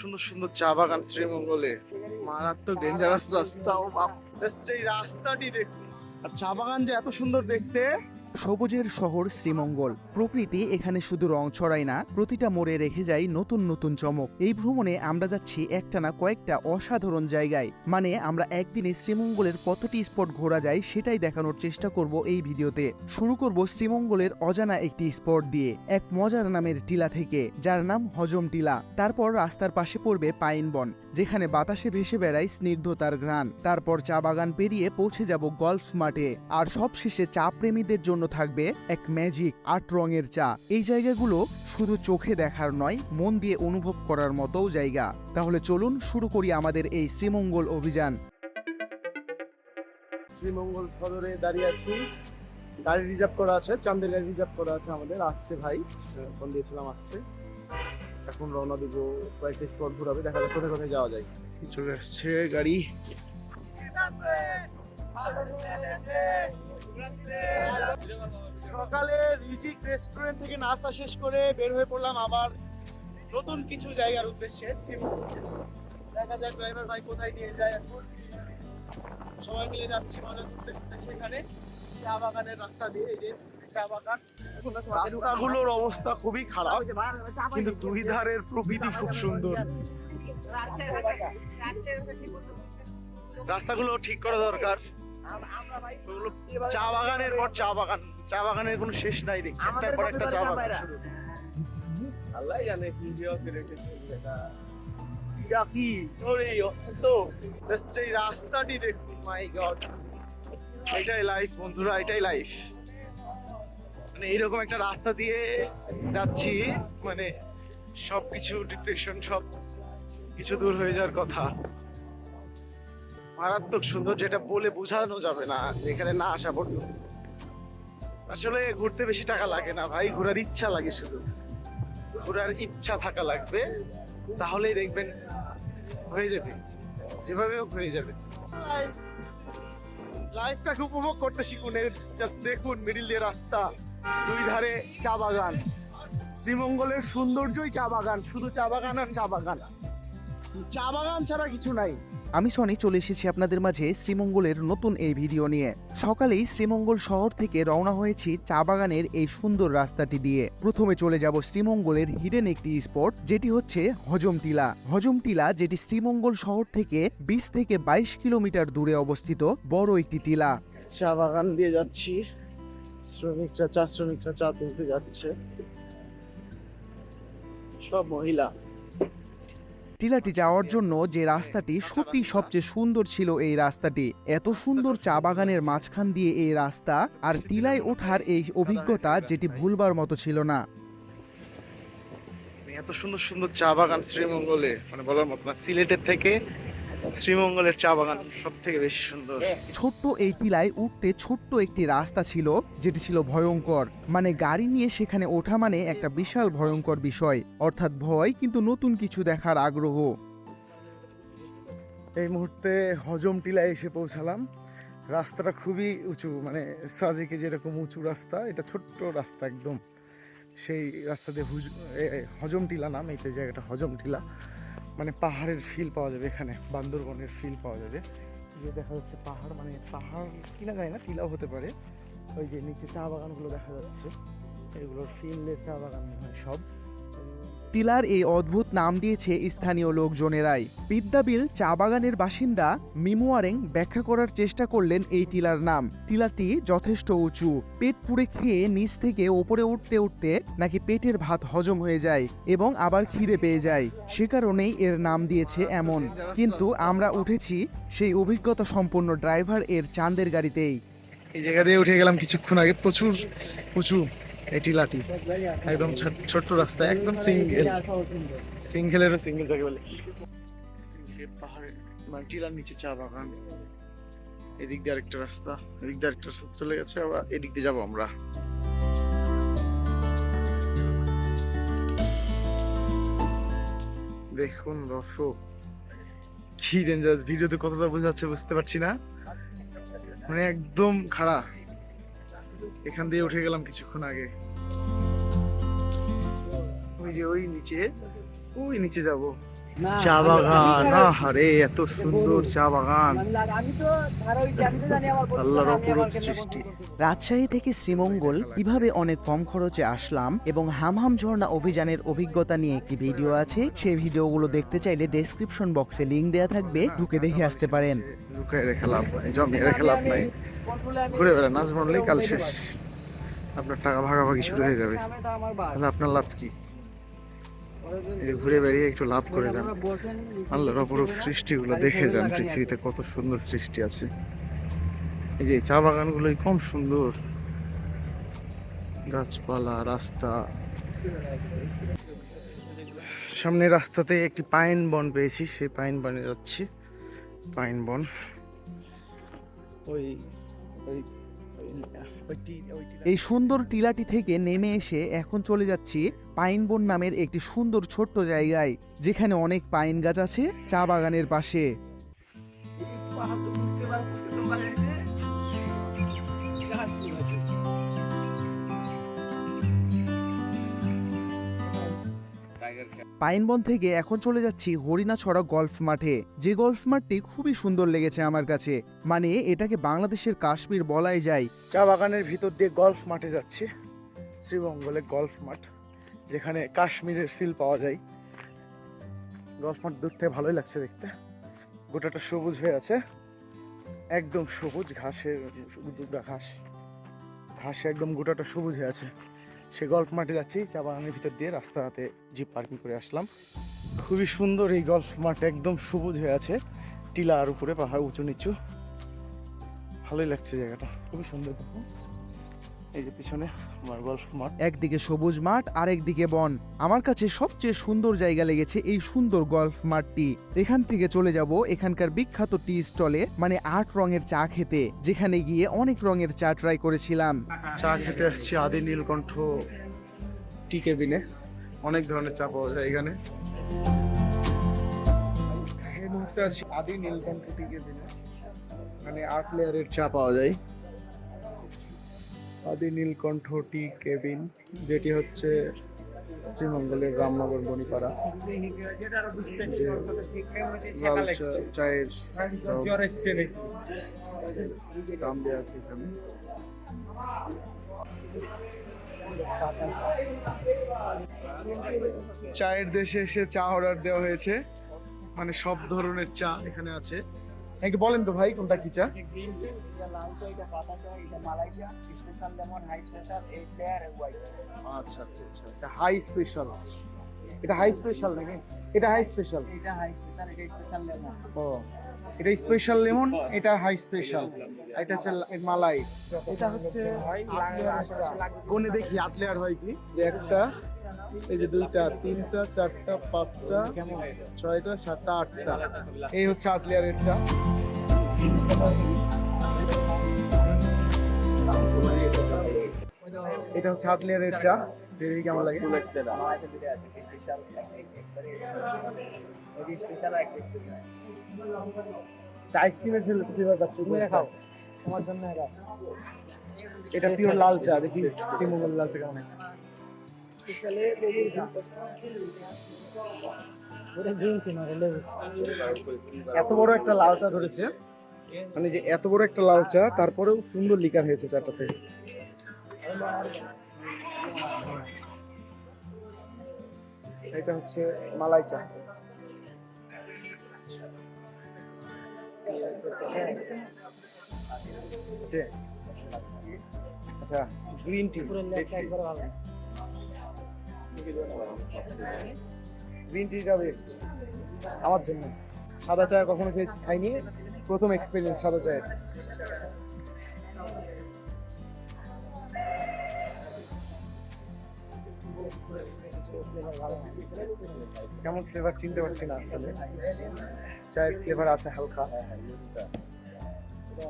সুন্দর সুন্দর চা বাগান শ্রীমঙ্গলে। মারাত্মক ডেঞ্জারাস রাস্তা, ও বাপ। এই রাস্তাটি দেখুন। আর চা বাগান যে এত সুন্দর দেখতে সবুজের শহর শ্রীমঙ্গল। প্রকৃতি এখানে শুধু রং ছড়ায় না, প্রতিটা মোড়ে রেখে যায় নতুন নতুন চমক। এই ভ্রমণে আমরা যাচ্ছি একটানা কয়েকটা অসাধারণ জায়গায়। মানে আমরা একদিনে শ্রীমঙ্গলের কতটি স্পট ঘোরা যায় সেটাই দেখানোর চেষ্টা করব এই ভিডিওতে। শুরু করব শ্রীমঙ্গলের অজানা একটি স্পট দিয়ে, এক মজার নামের টিলা থেকে, যার নাম হজম টিলা। তারপর রাস্তার পাশে পড়বে পাইন বন। যেখানে বাতাসে ভেসে বেড়ায় স্নিগ্ধতার ঘ্রাণ। তারপর চা বাগান পেরিয়ে পৌঁছে যাব গলফ মাঠে। আর সবশেষে চা প্রেমীদের জন্য থাকবে এক ম্যাজিক আট রঙের চা। এই জায়গাগুলো শুধু চোখে দেখার নয়, মন দিয়ে অনুভব করার মতোও জায়গা। তাহলে চলুন শুরু করি আমাদের এই শ্রীমঙ্গল অভিযান। শ্রীমঙ্গল সদরে দাঁড়িয়ে আছি। গাড়ি রিজার্ভ করা আছে চান্দের গাড়ি রিজার্ভ করা আছে আমাদের। আসছে ভাই ফোন দিয়েছিলাম, আসছে। এখন রওনা দিব কয়েকটা স্পট ঘুরাবে দেখা যাক কোথায় কোথায় যাওয়া যায়। চলে আসছে গাড়ি। সকালে রিজিক রেস্টুরেন্ট থেকে নাস্তা শেষ করে বের হয়ে পড়লাম আবার নতুন কিছু জায়গার উদ্দেশ্যে। দেখা যাক ড্রাইভার ভাই কোথায় নিয়ে যায় এখন। সবাই মিলে যাচ্ছি মজা করতে সেখানে। চা বাগানের রাস্তা দিয়ে এই যে চা বাগান। রাস্তাগুলোর অবস্থা খুবই খারাপ কিন্তু দুই ধারের প্রকৃতি খুব সুন্দর। রাস্তাগুলো ঠিক করা দরকার। চা বাগানের পর চা বাগান চা বাগানের কোনো শেষ নাই দেখছি। একটার পর একটা চা বাগান। আল্লাহ জানে কি কি? অস্তিত্ব। জাস্ট এই রাস্তাটি দেখুন মাই গড এটাই লাইফ বন্ধুরা, এটাই লাইফ মানে এইরকম একটা রাস্তা দিয়ে যাচ্ছি মানে সব কিছু ডিপ্রেশন সব কিছু দূর হয়ে যাওয়ার কথা। মারাত্মক সুন্দর, যেটা বলে বোঝানো যাবে না এখানে না আসা পর্যন্ত। আসলে ঘুরতে বেশি টাকা লাগে না ভাই, ঘোরার ইচ্ছা লাগে শুধু। ঘোরার ইচ্ছা থাকা লাগবে, তাহলেই দেখবেন হয়ে যাবে। যেভাবে হোক হয়ে যাবে। লাইফটাকে উপভোগ করতে শিখুন জাস্ট দেখুন মিডিল দিয়ে রাস্তা, দুই ধারে চা বাগান। শ্রীমঙ্গলের সৌন্দর্যই চা বাগান, শুধু চা বাগান আর চা বাগান। চা বাগান ছাড়া কিছু নাই। আমি সনি চলে এসেছি আপনাদের মাঝে শ্রীমঙ্গলের নতুন এই ভিডিও নিয়ে। সকালেই শ্রীমঙ্গল শহর থেকে রওনা হয়েছি চা বাগানের এই সুন্দর রাস্তাটি দিয়ে। প্রথমে চলে যাব শ্রীমঙ্গলের হিডেন একটি স্পট যেটি হচ্ছে হজম টিলা। হজম টিলা যেটি শ্রীমঙ্গল শহর থেকে বিশ থেকে বাইশ কিলোমিটার দূরে অবস্থিত বড় একটি টিলা। চা বাগান দিয়ে যাচ্ছি। শ্রমিকরা চা শ্রমিকরা চা তুলতে যাচ্ছে। সব মহিলা। টিলাটি যাওয়ার জন্য যে রাস্তাটি সত্যি সবচেয়ে সুন্দর ছিল এই রাস্তাটি। এত সুন্দর চা বাগানের মাঝখান দিয়ে এই রাস্তা আর টিলায় ওঠার এই অভিজ্ঞতা যেটি ভুলবার মতো ছিল না। এত সুন্দর সুন্দর চা বাগান শ্রীমঙ্গলে মানে বলার মতো না, সিলেটের থেকে শ্রীমঙ্গলের চা বাগান সব থেকে বেশি সুন্দর। ছোট্ট এই টিলায় উঠতে ছোট্ট একটি রাস্তা ছিল যেটি ছিল ভয়ঙ্কর। মানে গাড়ি নিয়ে সেখানে ওঠা মানে একটা বিশাল ভয়ঙ্কর বিষয় অর্থাৎ ভয় কিন্তু নতুন কিছু দেখার আগ্রহ। এই মুহূর্তে হজম টিলায় এসে পৌঁছালাম। রাস্তাটা খুবই উঁচু মানে সাজেকে যেরকম উঁচু রাস্তা এটা ছোট্ট রাস্তা একদম। সেই রাস্তা দিয়ে হুজ এ, এ, হজম টিলা নাম এই জায়গাটা হজম টিলা। মানে পাহাড়ের ফিল পাওয়া যাবে এখানে, বান্দরবনের ফিল পাওয়া যাবে। যে দেখা যাচ্ছে পাহাড় মানে পাহাড় কিনা যায় না, টিলাও হতে পারে। ওই যে নিচে চা বাগানগুলো দেখা যাচ্ছে। এগুলোর ফিল্ডের চা বাগান হয় সব। টিলার এই অদ্ভুত নাম দিয়েছে স্থানীয় লোকজনেরাই। বিদ্যাবিল চা বাগানের বাসিন্দা মিমুয়ারেং ব্যাখ্যা করার চেষ্টা করলেন এই টিলার নাম। টিলাটি যথেষ্ট উঁচু, পেট পুড়ে খেয়ে নিচ থেকে ওপরে উঠতে উঠতে নাকি পেটের ভাত হজম হয়ে যায় এবং আবার খিদে পেয়ে যায়। সে কারণেই এর নাম দিয়েছে এমন। কিন্তু আমরা উঠেছি সেই অভিজ্ঞতা সম্পন্ন ড্রাইভার এর চাঁদের গাড়িতেই। এই জায়গা দিয়ে উঠে গেলাম কিছুক্ষণ আগে। প্রচুর উঁচু এই টিলাটি একদম ছোট্ট রাস্তা, একদম সিঙ্গেল। সিঙ্গেলেরও সিঙ্গেল যাকে বলে। পাহাড়ে মানে টিলার নিচে চা বাগান। এদিক দিয়ে আরেকটা রাস্তা, এদিক দিয়ে আরেকটা রাস্তা চলে গেছে, আবার এদিক দিয়ে যাব আমরা। দেখুন দর্শক, কি ডেঞ্জারাস ভিডিওতে কতটা বোঝাচ্ছে, বুঝতে পারছি না। মানে একদম খাড়া। এখান দিয়ে উঠে গেলাম কিছুক্ষণ আগে। ওই যে ওই নিচে ওই নিচে যাব। চা বাগান আরে এত সুন্দর চা বাগান। আল্লাহর অপরূপ সৃষ্টি। রাজশাহী থেকে শ্রীমঙ্গল কীভাবে অনেক কম খরচে আসলাম এবং হামহাম ঝর্ণা অভিযানের অভিজ্ঞতা নিয়ে একটি ভিডিও আছে। সেই ভিডিওগুলো দেখতে চাইলে ডেসক্রিপশন বক্সে লিংক দেওয়া থাকবে ঢুকে দেখে আসতে পারেন। লুকায় রেখে লাভ নাই জমিয়ে রেখে লাভ নাই। ঘুরে বেড়া নাচ মারলেই কাল শেষ। আপনার টাকা ভাগাভাগি শুরু হয়ে যাবে। তাহলে আপনার লাভ কি? ঘুরে বেরিয়ে একটু লাভ করে যান। আল্লাহর অপরূপ সৃষ্টিগুলো দেখে যান, পৃথিবীতে কত সুন্দর সৃষ্টি আছে। এই যে চা বাগানগুলোই কম সুন্দর। গাছপালা, রাস্তা। সামনে রাস্তাতে একটি পাইন বন পেয়েছি, সেই পাইন বনে যাচ্ছি। পাইন বন। ওই ওই এই সুন্দর টিলাটি থেকে নেমে এসে এখন চলে যাচ্ছি পাইনবন নামের একটি সুন্দর ছোট্ট জায়গায়, যেখানে অনেক পাইন গাছ আছে চা বাগানের পাশে। পাইনবন থেকে এখন চলে যাচ্ছি হরিণাছড়া গলফ মাঠে। যে গলফ মাঠটি খুবই সুন্দর লেগেছে আমার কাছে। মানে এটাকে বাংলাদেশের কাশ্মীর বলাই যায়। চা বাগানের ভিতর দিয়ে গলফ মাঠে যাচ্ছি। শ্রীমঙ্গলে গলফ মাঠ যেখানে কাশ্মীরের ফিল পাওয়া যায়। গলফ মাঠ দূর থেকে ভালোই লাগছে দেখতে। গোটাটা সবুজ হয়ে আছে। একদম সবুজ ঘাসের ঘাস। ঘাসে একদম গোটাটা সবুজ হয়ে আছে। সে গল্ফ মাঠে যাচ্ছি চা বাগানের ভিতর দিয়ে রাস্তাতে জিপ পার্কিং করে আসলাম। খুবই সুন্দর এই গল্ফ মাঠ, একদম সবুজ হয়ে আছে। টিলার উপরে, পাহাড় উঁচু নিচু। ভালোই লাগছে জায়গাটা, খুবই সুন্দর দেখুন। এই যে পিছনে আমার গল্ফ মাঠ। একদিকে সবুজ মাঠ আর একদিকে বন। আমার কাছে সবচেয়ে সুন্দর জায়গা লেগেছে এই সুন্দর গলফ মাঠটি। এখান থেকে চলে যাব এখানকার বিখ্যাত টি স্টলে মানে আট রঙের চা খেতে যেখানে গিয়ে অনেক রঙের চা ট্রাই করেছিলাম। চা খেতে আসছি আদি নীলকণ্ঠ টি কেবিনে। অনেক ধরনের চা পাওয়া যায় এখানে। এই মুহূর্তে আছি আদি নীলকণ্ঠ টি কেবিনে। মানে আট লেয়ারের চা পাওয়া যায়। আদি নীলকণ্ঠ টি কেবিন যেটি হচ্ছে শ্রীমঙ্গলের রামনগর বনিপাড়া চায়ের দাম দেওয়া আছে এখানে। চায়ের দেশে এসে চা অর্ডার দেওয়া হয়েছে। মানে সব ধরনের চা এখানে আছে। একটু বলেন তো ভাই কোনটা কি চা? গ্রিন টি এটা লাল চা এটা পাতা চা এটা মালাই চা special lemon high special eight layer white আচ্ছা আচ্ছা আচ্ছা এটা হাই স্পেশাল এটা হাই স্পেশাল নাকি? এটা হাই স্পেশাল এটা হাই স্পেশাল এটা স্পেশাল লেমন ও এটা স্পেশাল লেমন এটা হাই স্পেশাল এটা হচ্ছে মালাই। এটা হচ্ছে কোনে দেখি আট লেয়ার হয় কি? একটা। এই যে দুইটা তিনটা চারটা পাঁচটা ছয়টা সাতটা আটটা। এই হচ্ছে আট লেয়ারের চা। এটা হচ্ছে আট লেয়ারের চা। দেখি কেমন লাগে। আইসক্রিমের ফ্লেভার পাচ্ছি তুমি খাও তোমার জন্য এটা এটা পিওর লাল চা। দেখি শ্রীমঙ্গল লাল চা কেমন স্পেশালে লেবুর ওটা গ্রিন টি নয় লেবু। এত বড় একটা লাল চা ধরেছে। মানে যে এত বড় একটা লাল চা তারপরেও সুন্দর লিকার হয়েছে চাটাতে। এটা হচ্ছে মালাই চা। যে আচ্ছা গ্রিন টি পুরো লেসা একবার ভালো। গ্রিন টিটা বেস্ট আমার জন্য। সাদা চা কখনো খেয়েছি, খাইনি। প্রথম এক্সপেরিয়েন্স সাদা চায়ের। কেমন ফ্লেভার চিনতে পারছি না আসলে। চায়ের ফ্লেভার আছে হালকা। তো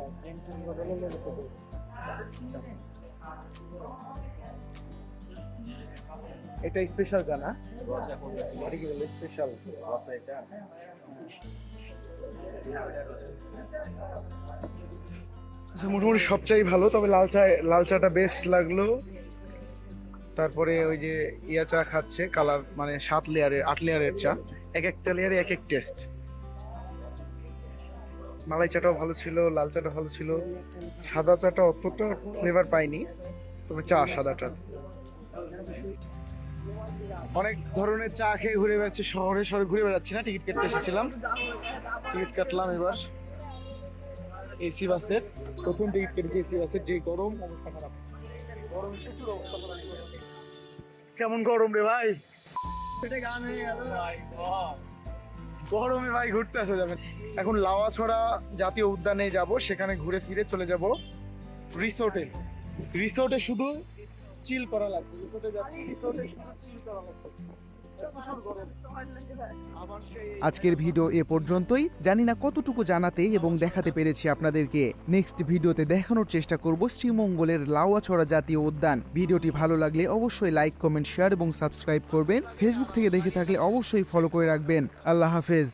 এটা স্পেশাল জানা এটা কি বলে স্পেশাল আচ্ছা মোটামুটি সব চাই ভালো তবে লাল চা লাল চাটা বেশ লাগল। তারপরে ওই যে ইয়া চা খাচ্ছে কালার মানে সাত লেয়ারের আট লেয়ারের চা। এক একটা লেয়ারে এক এক টেস্ট। মালাই চাটাও ভালো ছিল লাল চাটা ভালো ছিল। সাদা চাটা অতটা ফ্লেভার পাইনি তবে চা সাদাটা। অনেক ধরনের চা খেয়ে ঘুরে বেড়াচ্ছি শহরে শহরে ঘুরে বেড়াচ্ছি না টিকিট কাটতে এসেছিলাম। টিকিট কাটলাম এবার। এসি বাসের প্রথম টিকিট কেটেছি এসি বাসের যে গরম অবস্থা খারাপ। গরম প্রচুর অবস্থা খারাপ কেমন গরম রে ভাই গরমে ভাই ঘুরতে আসা যাবে এখন লাওয়াছড়া জাতীয় উদ্যানে যাব সেখানে ঘুরে ফিরে চলে যাব। রিসোর্টে। রিসোর্টে শুধু চিল করা লাগবে রিসোর্টে যাচ্ছি রিসোর্টে শুধু চিল করা লাগবে। প্রচুর গরম। আবার সেই আজকের ভিডিও এ পর্যন্তই। জানি না কতটুকু জানাতে এবং দেখাতে পেরেছি আপনাদেরকে। নেক্সট ভিডিওতে দেখানোর চেষ্টা করব শ্রীমঙ্গলের লাউয়াছড়া জাতীয় উদ্যান। ভিডিওটি ভালো লাগলে অবশ্যই লাইক কমেন্ট শেয়ার এবং সাবস্ক্রাইব করবেন। ফেসবুক থেকে দেখে থাকলে অবশ্যই ফলো করে রাখবেন। আল্লাহ হাফেজ।